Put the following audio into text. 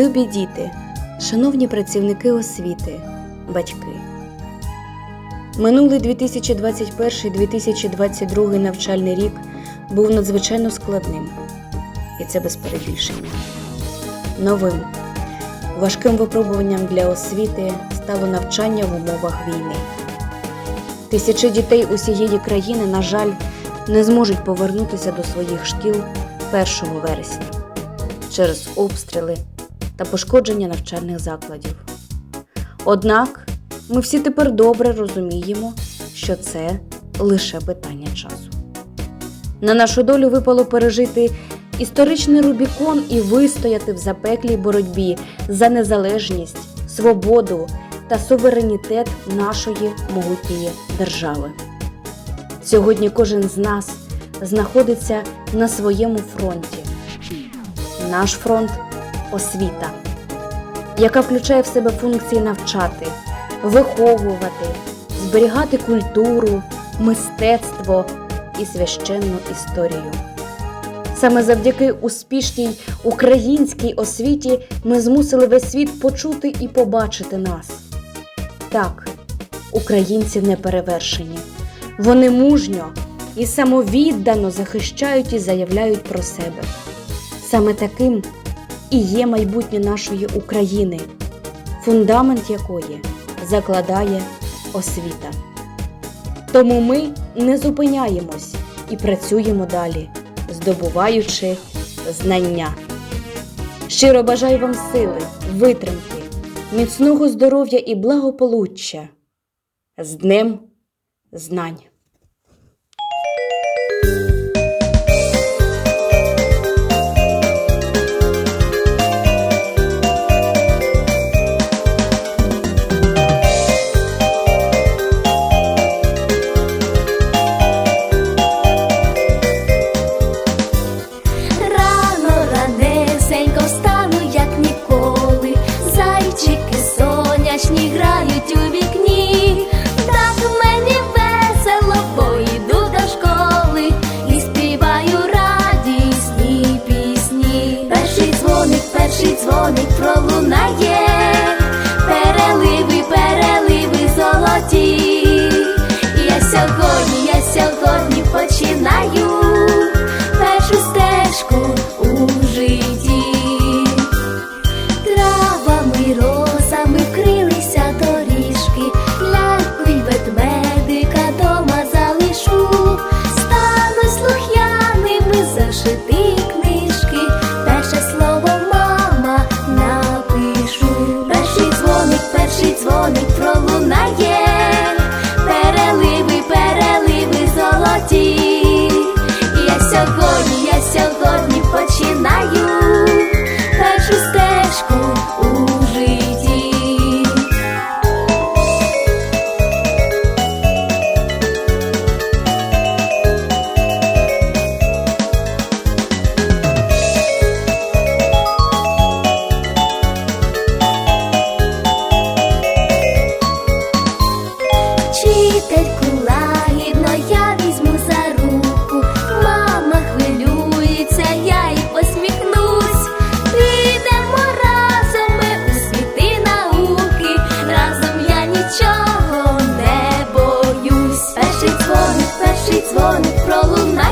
Любі діти, шановні працівники освіти, батьки. Минулий 2021-2022 навчальний рік був надзвичайно складним, і це без перебільшення. Новим важким випробуванням для освіти стало навчання в умовах війни. Тисячі дітей усієї країни, на жаль, не зможуть повернутися до своїх шкіл 1 вересня через обстріли та пошкодження навчальних закладів. Однак ми всі тепер добре розуміємо, що це лише питання часу. На нашу долю випало пережити історичний Рубікон і вистояти в запеклій боротьбі за незалежність, свободу та суверенітет нашої могутньої держави. Сьогодні кожен з нас знаходиться на своєму фронті. Наш фронт освіта, яка включає в себе функції навчати, виховувати, зберігати культуру, мистецтво і священну історію. Саме завдяки успішній українській освіті ми змусили весь світ почути і побачити нас. Так, українці не перевершені. Вони мужньо і самовіддано захищають і заявляють про себе. Саме таким і є майбутнє нашої України, фундамент якої закладає освіта. Тому ми не зупиняємось і працюємо далі, здобуваючи знання. Щиро бажаю вам сили, витримки, міцного здоров'я і благополуччя. З Днем знань! Vasco. problem. my.